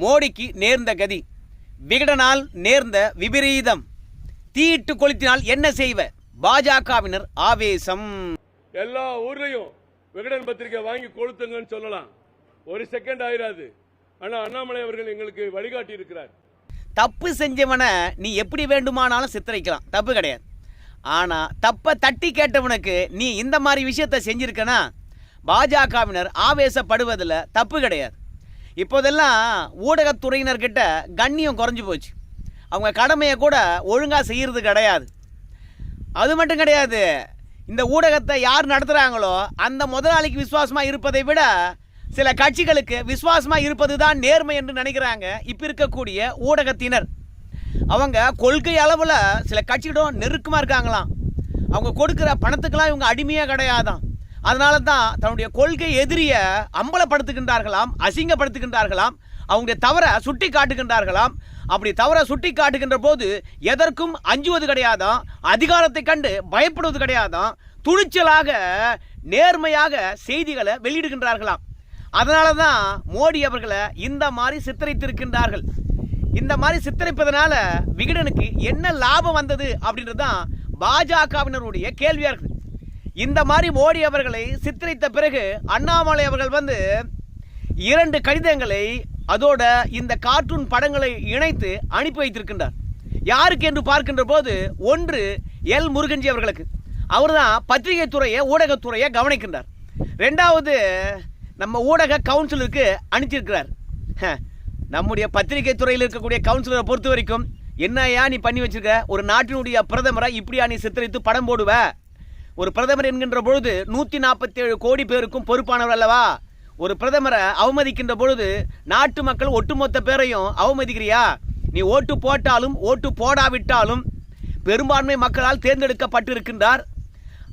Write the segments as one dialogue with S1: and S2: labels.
S1: மோடிக்கு நேர்ந்த கதி விகடனால் நேர்ந்த விபரீதம். தீயிட்டு கொளுத்தினால் என்ன செய்வ? பாஜகவினர் ஆவேசம்.
S2: எல்லா ஊர்லயும் விகடன் பத்திரிக்கை வாங்கி கொளுத்துங்கன்னு சொல்லலாம். ஒரு செகண்ட் ஆயிராது. ஆனா அண்ணாமலை அவர்கள் எங்களுக்கு வழிகாட்டி இருக்கிறார்.
S1: தப்பு செஞ்சவனை நீ எப்படி வேண்டுமானாலும் சித்தரிக்கலாம். தப்பு கிடையாது. ஆனா தப்பை தட்டி கேட்டவனுக்கு நீ இந்த மாதிரி விஷயத்த செஞ்சிருக்கனா? பாஜகவினர் ஆவேசப்படுவதில் தப்பு கிடையாது. இப்போதெல்லாம் ஊடகத்துறையினர்கிட்ட கண்ணியம் குறைஞ்சி போச்சு. அவங்க கடமையை கூட ஒழுங்காக செய்கிறது கிடையாது. அது மட்டும் கிடையாது இந்த ஊடகத்தை யார் நடத்துகிறாங்களோ அந்த முதலாளிக்கு விசுவாசமாக இருப்பதை விட சில கட்சிகளுக்கு விசுவாசமாக இருப்பது தான் நேர்மை என்று நினைக்கிறாங்க இப்போ இருக்கக்கூடிய ஊடகத்தினர். அவங்க கொள்கை அளவில் சில கட்சியிடம் நெருக்கமாக இருக்காங்களாம். அவங்க கொடுக்குற பணத்துக்கெல்லாம் இவங்க அடிமையாக கிடையாதான் அதனால தான் தன்னுடைய கொள்கை எதிரியை அம்பலப்படுத்துகின்றார்களாம் அசிங்கப்படுத்துகின்றார்களாம் அவங்களுடைய தவறை சுட்டி காட்டுகின்றார்களாம். அப்படி தவறை சுட்டி காட்டுகின்ற போது எதற்கும் அஞ்சுவது கிடையாதான் அதிகாரத்தை கண்டு பயப்படுவது கிடையாதான் துணிச்சலாக நேர்மையாக செய்திகளை வெளியிடுகின்றார்களாம். அதனால தான் மோடி அவர்களை இந்த மாதிரி சித்தரித்திருக்கின்றார்கள். இந்த மாதிரி சித்தரிப்பதனால விகடனுக்கு என்ன லாபம் வந்தது அப்படின்றது தான் பாஜகவினருடைய கேள்வியாக இருக்குது இந்த மாதிரி மோடி அவர்களை சித்தரித்த பிறகு அண்ணாமலை அவர்கள் வந்து இரண்டு கடிதங்களை அதோட இந்த கார்ட்டூன் படங்களை இணைத்து அனுப்பி வைத்திருக்கின்றார். யாருக்கு என்று பார்க்கின்ற போது ஒன்று எல் முருகன்ஜி அவர்களுக்கு. அவர்தான் பத்திரிகை துறையை ஊடகத்துறையை கவனிக்கின்றார். ரெண்டாவது நம்ம ஊடக கவுன்சிலருக்கு அனுப்பிச்சிருக்கிறார் ஹ, நம்முடைய பத்திரிகை துறையில் இருக்கக்கூடிய கவுன்சிலரை பொறுத்த வரைக்கும் என்னையா நீ பண்ணி வச்சிருக்க? ஒரு நாட்டினுடைய பிரதமரை இப்படியா நீ சித்தரித்து படம் போடுவ? ஒரு பிரதமர் என்கின்ற பொழுது நூற்றி நாற்பத்தேழு கோடி பேருக்கும் பொறுப்பானவர் அல்லவா? ஒரு பிரதமரை அவமதிக்கின்ற பொழுது நாட்டு மக்கள் ஒட்டுமொத்த பேரையும் அவமதிக்கிறியா? நீ ஓட்டு போட்டாலும் ஓட்டு போடாவிட்டாலும் பெரும்பான்மை மக்களால் தேர்ந்தெடுக்கப்பட்டிருக்கின்றார்.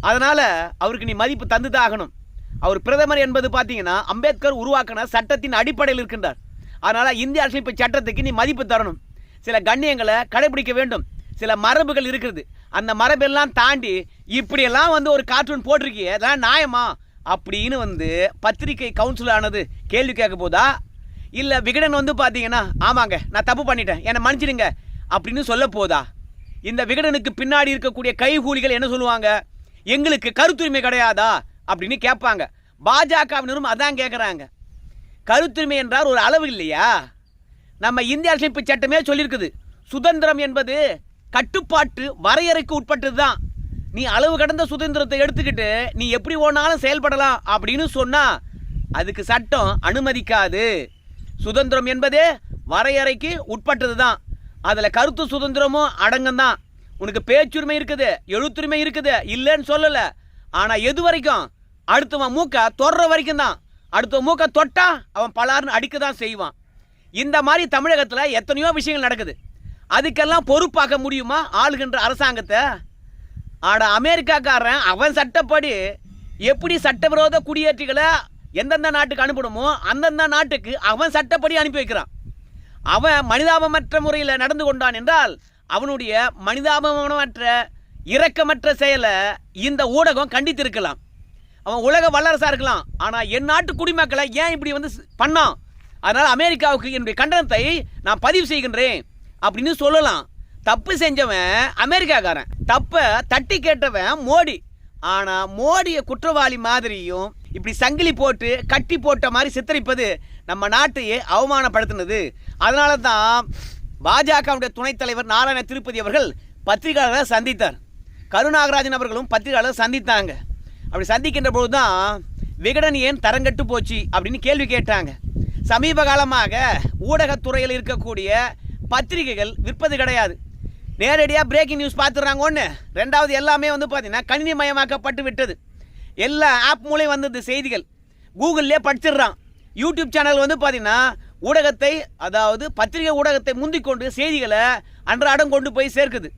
S1: அதனால் அவருக்கு நீ மதிப்பு தந்துதாகணும். அவர் பிரதமர் என்பது பார்த்தீங்கன்னா அம்பேத்கர் உருவாக்கின சட்டத்தின் அடிப்படையில் இருக்கின்றார். அதனால் இந்திய அரசியலமைப்பு சட்டத்துக்கு நீ மதிப்பு தரணும். சில கண்ணியங்களை கடைபிடிக்க வேண்டும். சில மரபுகள் இருக்கிறது. அந்த மரபெல்லாம் தாண்டி இப்படியெல்லாம் வந்து ஒரு கார்ட்டூன் போட்டிருக்கியே அதெல்லாம் நியாயமா? அப்படின்னு வந்து பத்திரிகை கவுன்சில் ஆனது கேள்வி கேட்க போதா? இல்லை விகடன் வந்து பார்த்தீங்கன்னா ஆமாங்க நான் தப்பு பண்ணிட்டேன் என்னை மன்னிச்சிடுங்க அப்படின்னு சொல்ல போதா? இந்த விகடனுக்கு பின்னாடி இருக்கக்கூடிய கைகூலிகள் என்ன சொல்லுவாங்க? எங்களுக்கு கருத்துரிமை கிடையாதா? அப்படின்னு கேட்பாங்க. பாஜகவினரும் அதான் கேட்குறாங்க கருத்துரிமை என்றால் ஒரு அளவு இல்லையா? நம்ம இந்திய அரசியலமைப்பு சட்டமே சொல்லியிருக்குது சுதந்திரம் என்பது கட்டுப்பாட்டு வரையறைக்கு உட்பட்டது தான் நீ அளவு கடந்த சுதந்திரத்தை எடுத்துக்கிட்டு நீ எப்படி ஓனாலும் செயல்படலாம் அப்படின்னு சொன்னால் அதுக்கு சட்டம் அனுமதிக்காது. சுதந்திரம் என்பதே வரையறைக்கு உட்பட்டது தான் அதில் கருத்து சுதந்திரமும் அடங்கம் தான் உனக்கு பேச்சுரிமை இருக்குது எழுத்துரிமை இருக்குது இல்லைன்னு சொல்லலை. ஆனால் எது வரைக்கும்? அடுத்தவன் மூக்க தொடுற வரைக்கும் தான் அடுத்த மூக்க தொட்டா அவன் பலாருன்னு அடிக்க தான் செய்வான். இந்த மாதிரி தமிழகத்தில் எத்தனையோ விஷயங்கள் நடக்குது. அதுக்கெல்லாம் பொறுப்பாக்க முடியுமா ஆளுகின்ற அரசாங்கத்தை? ஆட அமெரிக்காக்காரன் அவன் சட்டப்படி எப்படி சட்டவிரோத குடியேற்றிகளை எந்தெந்த நாட்டுக்கு அனுப்பணுமோ அந்தந்த நாட்டுக்கு அவன் சட்டப்படி அனுப்பி வைக்கிறான். அவன் மனிதாபமற்ற முறையில் நடந்து கொண்டான் என்றால் அவனுடைய மனிதாபமற்ற இரக்கமற்ற செயலை இந்த ஊடகம் கண்டித்திருக்கலாம். அவன் உலக வல்லரசாக இருக்கலாம். ஆனால் என் நாட்டு குடிமக்களை ஏன் இப்படி வந்து ஸ்- பண்ணான்? அதனால் அமெரிக்காவுக்கு என்னுடைய கண்டனத்தை நான் பதிவு செய்கின்றேன். அப்படின்னு சொல்லலாம். தப்பு செஞ்சவன் அமெரிக்காக்காரன். தப்பை தட்டி கேட்டவன் மோடி. ஆனால் மோடியை குற்றவாளி மாதிரியும் இப்படி சங்கிலி போட்டு கட்டி போட்ட மாதிரி சித்தரிப்பது நம்ம நாட்டையே அவமானப்படுத்தினது. அதனால தான் பாஜகவுடைய துணைத் தலைவர் நாராயண திருப்பதி அவர்கள் பத்திரிகையாளரை சந்தித்தார். கருநாகராஜன் அவர்களும் பத்திரிகையாளர் சந்தித்தாங்க. அப்படி சந்திக்கின்ற பொழுது தான் விகடன் ஏன் தரங்கட்டு போச்சு அப்படின்னு கேள்வி கேட்டாங்க. சமீப காலமாக ஊடகத்துறையில் இருக்கக்கூடிய பத்திரிகைகள் விற்பது கிடையாது. நேரடியாக பிரேக்கிங் நியூஸ் பார்த்துடுறாங்க ஒன்று ரெண்டாவது எல்லாமே வந்து பார்த்தீங்கன்னா கணினிமயமாக்கப்பட்டு விட்டது. எல்லா ஆப் மூலையும் வந்தது செய்திகள். கூகுள்லேயே படிச்சிடுறான். யூடியூப் சேனல் வந்து பார்த்திங்கன்னா ஊடகத்தை அதாவது பத்திரிகை ஊடகத்தை முந்திக்கொண்டு செய்திகளை அன்றாடம் கொண்டு போய் சேர்க்குது.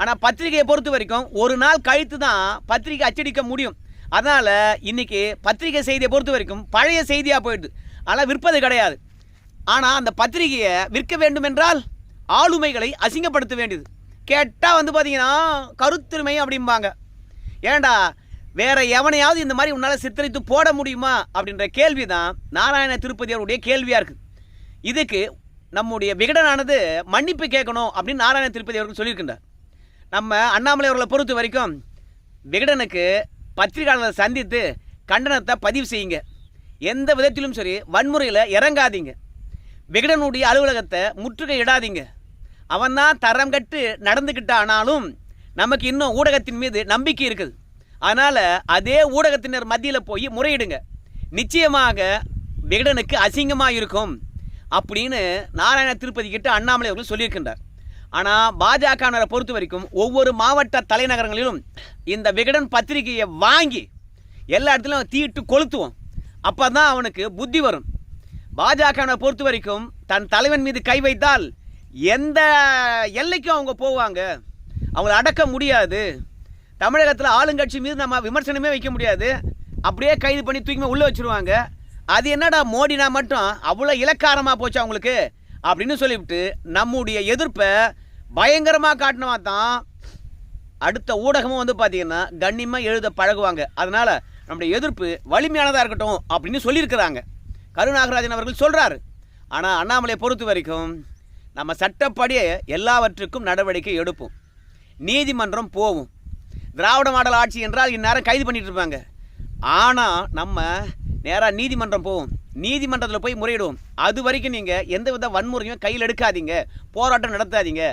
S1: ஆனால் பத்திரிகையை பொறுத்த வரைக்கும் ஒரு நாள் கழித்து தான் பத்திரிகை அச்சடிக்க முடியும். அதனால் இன்றைக்கி பத்திரிகை செய்தியை பொறுத்த வரைக்கும் பழைய செய்தியாக போயிடுது. ஆனால் விற்பது கிடையாது. ஆனால் அந்த பத்திரிகையை விற்க வேண்டும் என்றால் ஆளுமைகளை அசிங்கப்படுத்த வேண்டியது. கேட்டால் வந்து பார்த்தீங்கன்னா கருத்துரிமை அப்படிம்பாங்க. ஏண்டா வேற எவனையாவது இந்த மாதிரி உன்னால் சித்தரித்து போட முடியுமா? அப்படின்ற கேள்வி தான் நாராயண திருப்பதி அவருடைய கேள்வியாக இருக்குது இதுக்கு நம்முடைய விகடனானது மன்னிப்பு கேட்கணும் அப்படின்னு நாராயண திருப்பதி அவர்கள் சொல்லியிருக்கின்றார். நம்ம அண்ணாமலை அவர்களை பொறுத்த வரைக்கும் விகடனுக்கு பத்திரிகையாளர்களை சந்தித்து கண்டனத்தை பதிவு செய்யுங்க. எந்த விதத்திலும் சரி வன்முறையில் இறங்காதீங்க. விகடனுடைய அலுவலகத்தை முற்றுகையிடாதீங்க அவன் தான் தரம் கட்டு நடந்துக்கிட்டானாலும் நமக்கு இன்னும் ஊடகத்தின் மீது நம்பிக்கை இருக்குது. அதனால் அதே ஊடகத்தினர் மத்தியில் போய் முறையிடுங்க. நிச்சயமாக விகடனுக்கு அசிங்கமாக இருக்கும் அப்படின்னு நாராயண திருப்பதி கிட்ட அண்ணாமலை அவர்கள் சொல்லியிருக்கின்றார். ஆனால் பாஜகவினரை பொறுத்த வரைக்கும் ஒவ்வொரு மாவட்ட தலைநகரங்களிலும் இந்த விகடன் பத்திரிகையை வாங்கி எல்லா இடத்துலையும் தீட்டு கொளுத்துவோம். அப்போ தான் அவனுக்கு புத்தி வரும். பாஜகவை பொறுத்த வரைக்கும் தன் தலைவன் மீது கை வைத்தால் எந்த எல்லைக்கும் அவங்க போவாங்க. அவங்கள அடக்க முடியாது. தமிழகத்தில் ஆளுங்கட்சி மீது நம்ம விமர்சனமே வைக்க முடியாது. அப்படியே கைது பண்ணி தூக்கி உள்ளே வச்சிருவாங்க. அது என்னடா மோடினா மட்டும் அவ்வளோ இலக்காரமாக போச்சு அவங்களுக்கு? அப்படின்னு சொல்லிவிட்டு நம்முடைய எதிர்ப்பை பயங்கரமாக காட்டினவா தான் அடுத்த ஊடகமும் வந்து பார்த்திங்கன்னா கண்ணியமாக எழுத பழகுவாங்க. அதனால் நம்முடைய எதிர்ப்பு வலிமையானதாக இருக்கட்டும் அப்படின்னு சொல்லியிருக்கிறாங்க. கருநாகராஜன் அவர்கள் சொல்கிறாரு ஆனால் அண்ணாமலையை பொறுத்த வரைக்கும் நம்ம சட்டப்படியே எல்லாவற்றுக்கும் நடவடிக்கை எடுப்போம். நீதிமன்றம் போவோம். திராவிட மாடல் ஆட்சி என்றால் இந்நேரம் கைது பண்ணிட்டு இருப்பாங்க. ஆனால் நம்ம நேராக நீதிமன்றம் போவோம். நீதிமன்றத்தில் போய் முறையிடுவோம். அது வரைக்கும் நீங்கள் எந்த வித வன்முறையும் கையில் எடுக்காதீங்க. போராட்டம் நடத்தாதீங்க.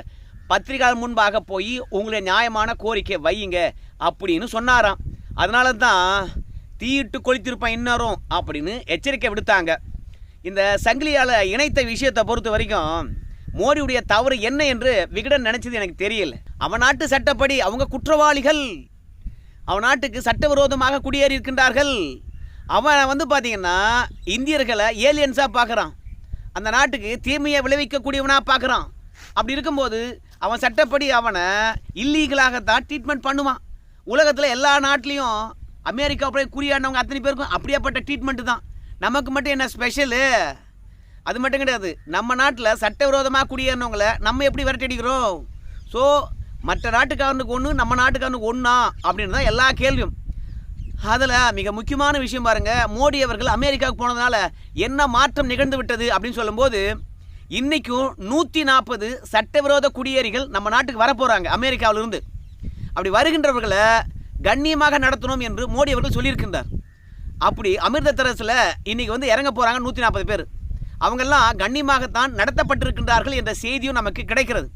S1: பத்திரிகையாளர் முன்பாக போய் உங்களுடைய நியாயமான கோரிக்கை வையுங்க அப்படின்னு சொன்னாராம். அதனால தான் தீயிட்டு கொளுத்திருப்பான் இன்னரும் அப்படின்னு எச்சரிக்கை விடுத்தாங்க. இந்த சங்கிலியால் இணைத்த விஷயத்தை பொறுத்த வரைக்கும் மோடியுடைய தவறு என்ன என்று விகடன் நினைச்சது எனக்கு தெரியல. அவன் நாட்டு சட்டப்படி அவங்க குற்றவாளிகள். அவன் நாட்டுக்கு சட்டவிரோதமாக குடியேறி இருக்கின்றார்கள். அவன் வந்து பார்த்தீங்கன்னா இந்தியர்களை ஏலியன்ஸாக பார்க்குறான் அந்த நாட்டுக்கு தீமையை விளைவிக்கக்கூடியவனாக பார்க்குறான் அப்படி இருக்கும்போது அவன் சட்டப்படி அவனை இல்லீகலாகத்தான் ட்ரீட்மெண்ட் பண்ணுவான். உலகத்தில் எல்லா நாட்டிலையும் அமெரிக்கா போய் குறியாடினவங்க அத்தனை பேருக்கும் அப்படியேப்பட்ட ட்ரீட்மெண்ட்டு தான். நமக்கு மட்டும் என்ன ஸ்பெஷலு அது மட்டும் கிடையாது. நம்ம நாட்டில் சட்டவிரோதமாக குடியேறினவங்களை நம்ம எப்படி விரட்டடிக்கிறோம் ஸோ மற்ற நாட்டுக்காரனுக்கு ஒன்று நம்ம நாட்டுக்காரனுக்கு ஒன்றா அப்படின்னு தான் எல்லா கேள்வியும். அதில் மிக முக்கியமான விஷயம் பாருங்கள் மோடி அவர்கள் அமெரிக்காவுக்கு போனதுனால என்ன மாற்றம் நிகழ்ந்து விட்டது அப்படின்னு சொல்லும்போது இன்றைக்கும் நூற்றி நாற்பது சட்டவிரோத குடியேறிகள் நம்ம நாட்டுக்கு வரப்போகிறாங்க அமெரிக்காவிலிருந்து. அப்படி வருகின்றவர்களை கண்ணியமாக நடத்தணும் என்று மோடி அவர்கள் சொல்லியிருக்கின்றார். அப்படி அமிர்தசரஸில் இன்றைக்கி வந்து இறங்க போகிறாங்க நூற்றி நாற்பது பேர். அவங்கெல்லாம் கண்ணியமாகத்தான் நடத்தப்பட்டிருக்கின்றார்கள் என்ற செய்தியும் நமக்கு கிடைக்கிறது.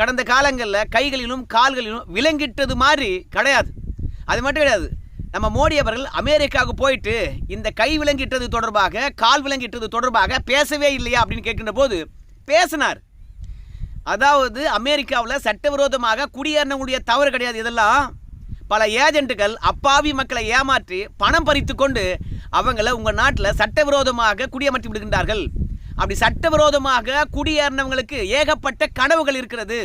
S1: கடந்த காலங்களில் கைகளிலும் கால்களிலும் விலங்கிட்டது மாதிரி கிடையாது. அது மட்டும் கிடையாது. நம்ம மோடி அவர்கள் அமெரிக்காவுக்கு போயிட்டு இந்த கை விலங்கிட்டது தொடர்பாக கால் விலங்கிட்டது தொடர்பாக பேசவே இல்லையா அப்படின்னு கேட்கின்ற போது பேசினார். அதாவது அமெரிக்காவில் சட்டவிரோதமாக குடியேறினவங்களுடைய தவறு கிடையாது. இதெல்லாம் பல ஏஜென்ட்டுகள் அப்பாவி மக்களை ஏமாற்றி பணம் பறித்து கொண்டு அவங்கள உங்கள் நாட்டில் சட்டவிரோதமாக குடியமர்த்தி விடுகின்றார்கள். அப்படி சட்டவிரோதமாக குடியேறினவங்களுக்கு ஏகப்பட்ட கனவுகள் இருக்கிறது.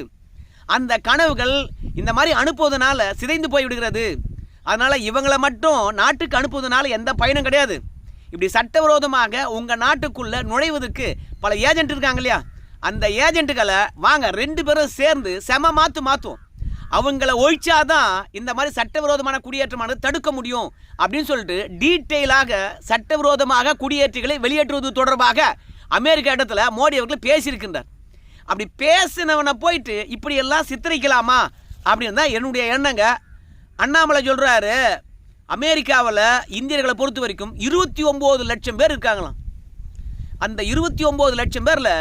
S1: அந்த கனவுகள் இந்த மாதிரி அனுப்புவதனால சிதைந்து போய்விடுகிறது. அதனால் இவங்களை மட்டும் நாட்டுக்கு அனுப்புவதனால எந்த பயனும் கிடையாது. இப்படி சட்டவிரோதமாக உங்கள் நாட்டுக்குள்ளே நுழைவதற்கு பல ஏஜென்ட் இருக்காங்க இல்லையா? அந்த ஏஜென்ட்டுகளை வாங்க ரெண்டு பேரும் சேர்ந்து செம மாற்று மாற்றுவோம் அவங்கள ஒழிச்சாதான் இந்த மாதிரி சட்டவிரோதமான குடியேற்றமானது தடுக்க முடியும் அப்படின்னு சொல்லிட்டு டீட்டெயிலாக சட்டவிரோதமாக குடியேற்றிகளை வெளியேற்றுவது தொடர்பாக அமெரிக்க இடத்துல மோடி அவர்கள் பேசியிருக்கின்றார். அப்படி பேசினவனை போயிட்டு இப்படியெல்லாம் சித்தரிக்கலாமா அப்படின்னு தான் என்னுடைய எண்ணங்க. அண்ணாமலை சொல்கிறாரு அமெரிக்காவில் இந்தியர்களை பொறுத்த வரைக்கும் இருபத்தி ஒம்பது லட்சம் பேர் இருக்காங்களாம். அந்த இருபத்தி ஒன்பது லட்சம் பேரில்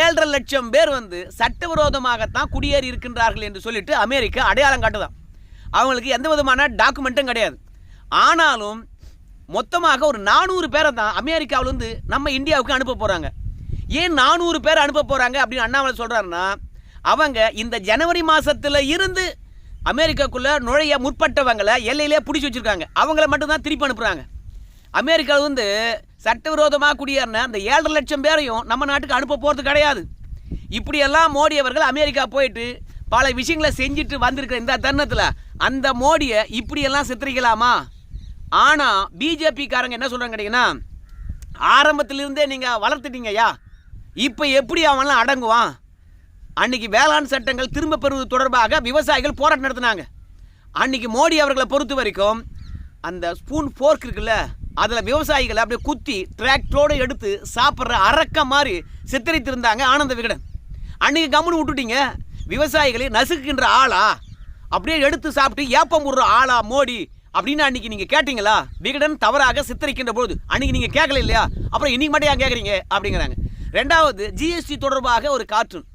S1: ஏழரை லட்சம் பேர் வந்து சட்டவிரோதமாகத்தான் குடியேறி இருக்கின்றார்கள் என்று சொல்லிட்டு அமெரிக்கா அடையாளம் காட்டுதான். அவங்களுக்கு எந்த விதமான டாக்குமெண்ட்டும் கிடையாது. ஆனாலும் மொத்தமாக ஒரு நானூறு பேரை தான் அமெரிக்காவிலேருந்து நம்ம இந்தியாவுக்கு அனுப்ப போகிறாங்க ஏன் நானூறு பேர் அனுப்ப போகிறாங்க அப்படின்னு அண்ணாமலை சொல்கிறாருன்னா அவங்க இந்த ஜனவரி மாதத்தில் இருந்து அமெரிக்காக்குள்ளே நுழைய முற்பட்டவங்களை எல்லையிலே பிடிச்சி வச்சுருக்காங்க. அவங்கள மட்டும்தான் திருப்பி அனுப்புகிறாங்க அமெரிக்காவில் வந்து சட்டவிரோதமாக குடியேறின அந்த ஏழரை லட்சம் பேரையும் நம்ம நாட்டுக்கு அனுப்ப போகிறது கிடையாது. இப்படியெல்லாம் மோடி அவர்கள் அமெரிக்கா போயிட்டு பல விஷயங்களை செஞ்சுட்டு வந்திருக்கிற இந்த தருணத்தில் அந்த மோடியை இப்படியெல்லாம் சித்தரிக்கலாமா? ஆனால் பிஜேபிக்காரங்க என்ன சொல்கிறாங்க கேட்டிங்கன்னா ஆரம்பத்திலிருந்தே நீங்கள் வளர்த்துட்டீங்கய்யா. இப்போ எப்படி அவன்லாம் அடங்குவான்? அன்னைக்கு வேளாண் சட்டங்கள் திரும்ப பெறுவது தொடர்பாக விவசாயிகள் போராட்டம் நடத்தினாங்க. அன்னைக்கு மோடி அவர்களை பொறுத்த வரைக்கும் அந்த ஸ்பூன் ஃபோர்க் இருக்குல்ல அதில் விவசாயிகளை அப்படியே குத்தி டிராக்டரோடு எடுத்து சாப்பிட்ற அறக்க மாதிரி சித்தரித்திருந்தாங்க ஆனந்த விகடன். அன்னைக்கு கம்முன்னு விட்டுட்டீங்க. விவசாயிகளை நசுக்குகின்ற ஆளா? அப்படியே எடுத்து சாப்பிட்டு ஏப்பம் விடுற ஆளா மோடி? அப்படின்னு அன்னைக்கு நீங்கள் கேட்டிங்களா? விகடன் தவறாக சித்தரிக்கின்ற பொழுது. அன்னைக்கு நீங்கள் கேட்கல இல்லையா? அப்புறம் இன்னைக்கு மட்டும் ஏன் கேட்குறீங்க? அப்படிங்கிறாங்க. ரெண்டாவது ஜிஎஸ்டி தொடர்பாக ஒரு கார்ட்டூன்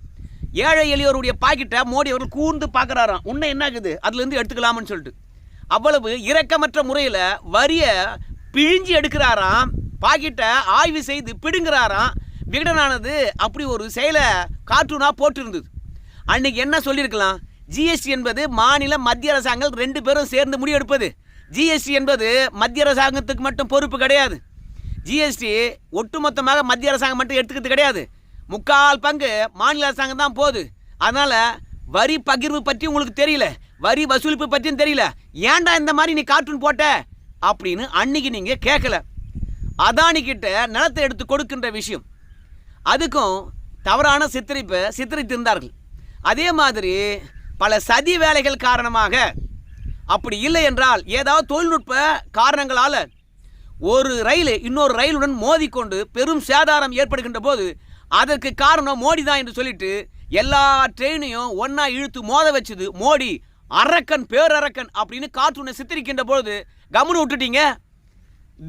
S1: ஏழை எளியோருடைய பாக்கெட்டை மோடி அவர்கள் கூர்ந்து பார்க்குறாராம். உன்னை என்ன ஆகுது அதுலேருந்து எடுத்துக்கலாம்னு சொல்லிட்டு. அவ்வளவு இரக்கமற்ற முறையில் வரிய பிழிஞ்சு எடுக்கிறாராம் பாக்கெட்டை ஆய்வு செய்து பிடுங்குறாராம். விகடனானது அப்படி ஒரு செயலை கார்ட்டூனாக போட்டிருந்தது. அன்னைக்கு என்ன சொல்லியிருக்கலாம்? ஜிஎஸ்டி என்பது மாநில மத்திய அரசாங்கம் ரெண்டு பேரும் சேர்ந்து முடிவெடுப்பது. ஜிஎஸ்டி என்பது மத்திய அரசாங்கத்துக்கு மட்டும் பொறுப்பு கிடையாது. ஜிஎஸ்டி ஒட்டுமொத்தமாக மத்திய அரசாங்கம் மட்டும் எடுத்துக்கிறது கிடையாது. முக்கால் பங்கு மாநில அரசாங்கம் தான் போகுது. அதனால் வரி பகிர்வு பற்றி உங்களுக்கு தெரியல. வரி வசூலிப்பு பற்றியும் தெரியல. ஏன்டா இந்த மாதிரி நீ கார்ட்டூன் போட்ட? அப்படின்னு அன்னைக்கு நீங்கள் கேட்கல அதானிக்கிட்ட நிலத்தை எடுத்து கொடுக்கின்ற விஷயம். அதுக்கும் தவறான சித்தரிப்பை சித்தரித்திருந்தார்கள். அதே மாதிரி பல சதி வேலைகள் காரணமாக அப்படி இல்லை என்றால் ஏதாவது தொழில்நுட்ப காரணங்களால் ஒரு ரயில் இன்னொரு ரயிலுடன் மோதிக்கொண்டு பெரும் சேதாரம் ஏற்படுகின்ற போது அதற்கு காரணம் மோடி தான் என்று சொல்லிட்டு எல்லா ட்ரெயினையும் ஒன்றா இழுத்து மோத வச்சது மோடி. அரக்கன் பேரரக்கன் அப்படின்னு கார்ட்டூனை சித்தரிக்கின்ற பொழுது கவனம் விட்டுட்டீங்க.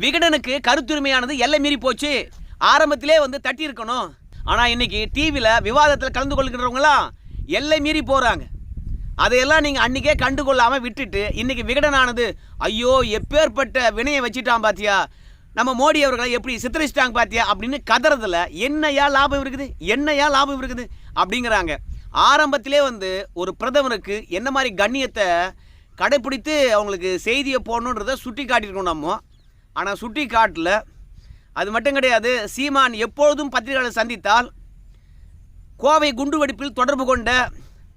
S1: விகடனுக்கு கருத்துரிமையானது எல்லை மீறி போச்சு. ஆரம்பத்திலே வந்து தட்டி இருக்கணும் ஆனால் இன்னைக்கு டிவியில் விவாதத்தில் கலந்து கொள்கின்றவங்களாம் எல்லை மீறி போகிறாங்க அதையெல்லாம் நீங்கள் அன்றைக்கே கண்டுகொள்ளாமல் விட்டுட்டு இன்னைக்கு விகடனானது ஐயோ எப்பேற்பட்ட வினையை வச்சுட்டான் பாத்தியா? நம்ம மோடி அவர்களை எப்படி சித்தரிச்சிட்டாங்க பாத்தியா? அப்படின்னு கதறதில் என்னையா லாபம் இருக்குது? என்னையா லாபம் இருக்குது? அப்படிங்கிறாங்க. ஆரம்பத்திலே வந்து ஒரு பிரதமருக்கு என்ன மாதிரி கண்ணியத்தை கடைப்பிடித்து அவங்களுக்கு செய்தியை போடணுன்றதை சுட்டி காட்டியிருக்கோம் நம்ம. ஆனால் சுட்டி காட்டல. அது மட்டும் கிடையாது சீமான் எப்பொழுதும் பத்திரிகையாளர் சந்தித்தால் கோவை குண்டுவெடிப்பில் தொடர்பு கொண்ட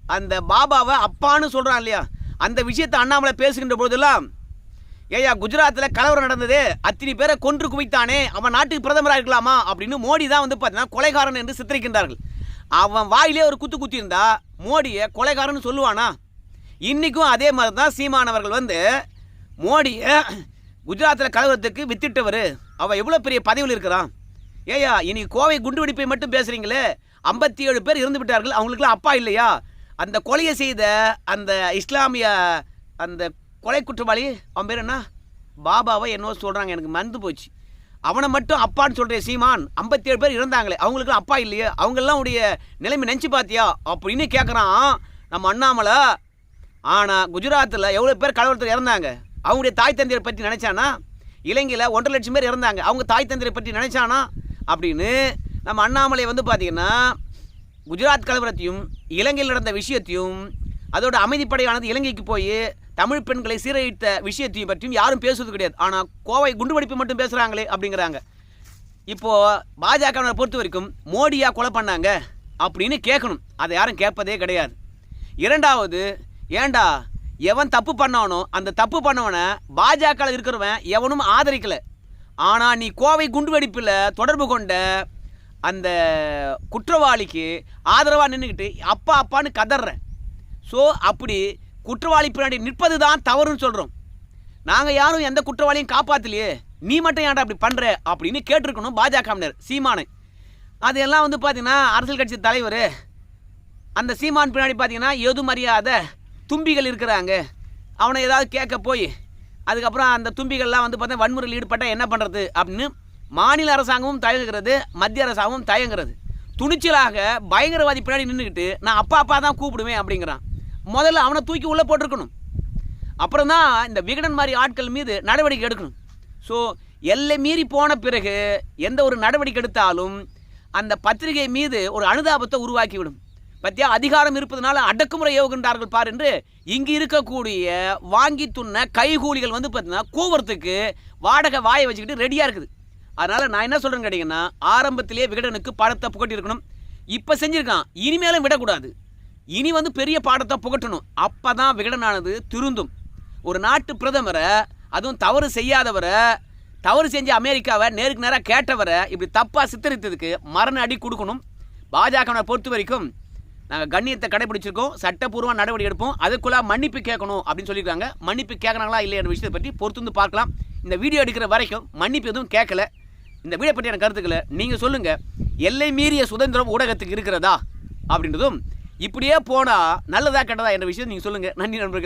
S1: அந்த பாபாவை அப்பான்னு சொல்கிறான் இல்லையா? அந்த விஷயத்தை அண்ணாமலை பேசுகின்ற பொழுதெல்லாம் ஏயா குஜராத்தில் கலவரம் நடந்தது. அத்தனை பேரை கொன்று குவித்தானே. அவன் நாட்டுக்கு பிரதமராக இருக்கலாமா? அப்படின்னு மோடி தான் வந்து பார்த்தீங்கன்னா கொலைகாரன் என்று சித்தரிக்கின்றார்கள். அவன் வாயிலே ஒரு குத்து குத்தியிருந்தா மோடியை கொலைகாரன்னு சொல்லுவானா? இன்றைக்கும் அதே மாதிரி தான் சீமானவர்கள் வந்து மோடியை குஜராத்தில் கலவரத்துக்கு வித்திட்டவர். அவன் எவ்வளோ பெரிய பதவியில் இருக்கிறான்? ஏயா இனி கோவை குண்டுவெடிப்பை மட்டும் பேசுகிறீங்களே ஐம்பத்தி ஏழு பேர் இறந்து விட்டார்கள். அவங்களுக்குலாம் அப்பா இல்லையா? அந்த கொலையை செய்த அந்த இஸ்லாமிய அந்த கொலை குற்றவாளி அவன் பேர் என்ன? பாபாவை என்னவோ சொல்கிறாங்க எனக்கு மறந்து போச்சு. அவனை மட்டும் அப்பான்னு சொல்கிற சீமான். ஐம்பத்தேழு பேர் இறந்தாங்களே அவங்களுக்குலாம் அப்பா இல்லையே. அவங்கெல்லாம் உடைய நிலைமை நினச்சி பார்த்தியா அப்படின்னு கேட்குறான் நம்ம அண்ணாமலை. ஆனால் குஜராத்தில் எவ்வளோ பேர் கலவரத்தில் இறந்தாங்க? அவங்களுடைய தாய் தந்தையரை பற்றி நினச்சானா? இலங்கையில் ஒன்றரை லட்சம் பேர் இறந்தாங்க. அவங்க தாய் தந்தையரை பற்றி நினச்சானா? அப்படின்னு நம்ம அண்ணாமலை வந்து பார்த்திங்கன்னா குஜராத் கலவரத்தையும் இலங்கையில் நடந்த விஷயத்தையும் அதோட அமைதிப்படையானது இலங்கைக்கு போய் தமிழ் பெண்களை சீரழித்த விஷயத்தையும் பற்றியும் யாரும் பேசுவது கிடையாது. ஆனால் கோவை குண்டுவெடிப்பு மட்டும் பேசுகிறாங்களே அப்படிங்கிறாங்க. இப்போது பாஜகவை பொறுத்த வரைக்கும் மோடியாக கொலை பண்ணாங்க அப்படின்னு கேட்கணும். அதை யாரும் கேட்பதே கிடையாது. இரண்டாவது ஏண்டா எவன் தப்பு பண்ணானோ அந்த தப்பு பண்ணவனை பாஜகவில் இருக்கிறவன் எவனும் ஆதரிக்கலை. ஆனால் நீ கோவை குண்டுவெடிப்பில் தொடர்பு கொண்ட அந்த குற்றவாளிக்கு ஆதரவாக நின்றுக்கிட்டு அப்பா அப்பான்னு கதற ஸோ அப்படி குற்றவாளி பின்னாடி நிற்பது தான் தவறுன்னு சொல்கிறோம் நாங்கள் யாரும் எந்த குற்றவாளியும் காப்பாற்றலையே நீ மட்டும் ஏன்டா அப்படி பண்ணுற அப்படின்னு கேட்டிருக்கணும் பாஜகவினர் சீமானை. அதையெல்லாம் வந்து பார்த்தீங்கன்னா அரசியல் கட்சி தலைவர் அந்த சீமான் பின்னாடி பார்த்தீங்கன்னா எது அறியாத தும்பிகள் இருக்கிறாங்க. அவனை ஏதாவது கேட்க போய் அதுக்கப்புறம் அந்த தும்பிகள்லாம் வந்து பார்த்தா வன்முறையில் ஈடுபட்டால் என்ன பண்ணுறது அப்படின்னு மாநில அரசாங்கமும் தயங்குகிறது மத்திய அரசாங்கமும் தயங்குறது துணிச்சலாக பயங்கரவாதி பின்னாடி நின்றுக்கிட்டு நான் அப்பா அப்பா தான் கூப்பிடுவேன் அப்படிங்கிறான். முதல்ல அவனை தூக்கி உள்ளே போட்டிருக்கணும். அப்புறம் தான் இந்த விகடன் மாதிரி ஆட்கள் மீது நடவடிக்கை எடுக்கணும். ஸோ எல்லை மீறி போன பிறகு எந்த ஒரு நடவடிக்கை எடுத்தாலும் அந்த பத்திரிகை மீது ஒரு அனுதாபத்தை உருவாக்கிவிடும். பத்தியா அதிகாரம் இருப்பதனால அடக்குமுறை ஏவுகின்றார்கள் பார் என்று இங்கு இருக்கக்கூடிய வாங்கி துண்ண கைகூலிகள் வந்து பார்த்தீங்கன்னா கூவரத்துக்கு வாடகை வாயை வச்சுக்கிட்டு ரெடியாக இருக்குது. அதனால் நான் என்ன சொல்கிறேன்னு கேட்டிங்கன்னா ஆரம்பத்திலேயே விகடனுக்கு பாடத்தை புகட்டியிருக்கணும். இப்போ செஞ்சுருக்கான். இனிமேலும் விடக்கூடாது. இனி வந்து பெரிய பாடத்தை புகட்டணும். அப்போ தான் விகடனானது திருந்தும். ஒரு நாட்டு பிரதமரை அதுவும் தவறு செய்யாதவரை தவறு செஞ்ச அமெரிக்காவை நேருக்கு நேராக கேட்டவரை இப்படி தப்பாக சித்தரித்ததுக்கு மரண அடி கொடுக்கணும். பாஜகவை பொறுத்த வரைக்கும் நாங்கள் கண்ணியத்தை கடைபிடிச்சிருக்கோம் சட்டப்பூர்வ நடவடிக்கை எடுப்போம் அதுக்குள்ளே மன்னிப்பு கேட்கணும் அப்படின்னு சொல்லியிருக்காங்க. மன்னிப்பு கேட்கறாங்களா இல்லையான விஷயத்தை பற்றி பொறுத்து வந்து பார்க்கலாம். இந்த வீடியோ எடுக்கிற வரைக்கும் மன்னிப்பு எதுவும் கேட்கல. இந்த வீடியோ பற்றியான கருத்துக்களை நீங்கள் சொல்லுங்கள் எல்லை மீறிய சுதந்திரம் ஊடகத்துக்கு இருக்கிறதா அப்படின்றதும் இப்படியே போனால் நல்லதா கெட்டதா என்ற விஷயம் நீங்கள் சொல்லுங்கள் நன்றி நண்பர்கள்.